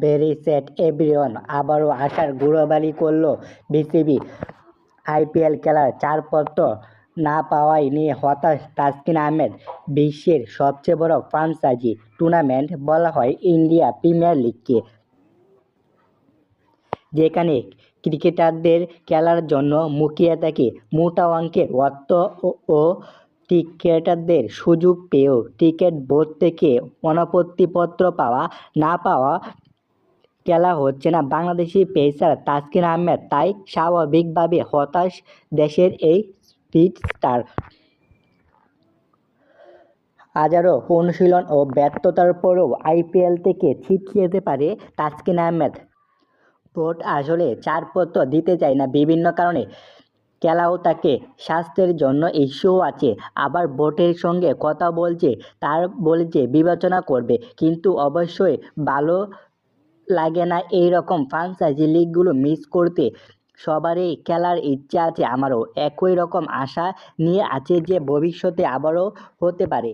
Very sad everyone আবারও আশার গুঁড়োবালি করল বিসিবি। আইপিএল খেলার ছাড়পত্র না পাওয়ায় নিয়ে হতাশ তাসকিন আহমেদ। বিশ্বের সবচেয়ে বড় ফ্রাঞ্চাইজি টুর্নামেন্ট বলা হয় ইন্ডিয়া প্রিমিয়ার লিগকে। যেখানে ক্রিকেটারদের খেলার জন্য মুখিয়ে থাকে মোটা অঙ্কের অর্থ ও- ক্রিকেটারদের সুযোগ পেয়েও ক্রিকেট বোর্ড থেকে অনুমতিপত্র পাওয়া, না পাওয়া খেলা হচ্ছে না। বাংলাদেশি পেসার তাসকিন আহমেদ তাই স্বাভাবিকভাবে হতাশ দেশের এই স্পিড স্টার। হাজারো অনুশীলন ও ব্যর্থতার পরেও আইপিএল থেকে ছিটকে যেতে পারে তাসকিন আহমেদ। বোর্ড আসলে ছাড়পত্র দিতে চায় না। বিভিন্ন কারণে খেলাও তাকে স্বাস্থ্যের জন্য ইস্যু আছে। আবার বোর্ডের সঙ্গে কথা বলছে, তার বলেছে বিবেচনা করবে। কিন্তু অবশ্যই ভালো লাগে না এই রকম ফ্রাঞ্চাইজি লিগগুলো মিস করতে। সবারই খেলার ইচ্ছা আছে, আমারও একই রকম আশা নিয়ে আছে যে ভবিষ্যতে আবারও হতে পারে।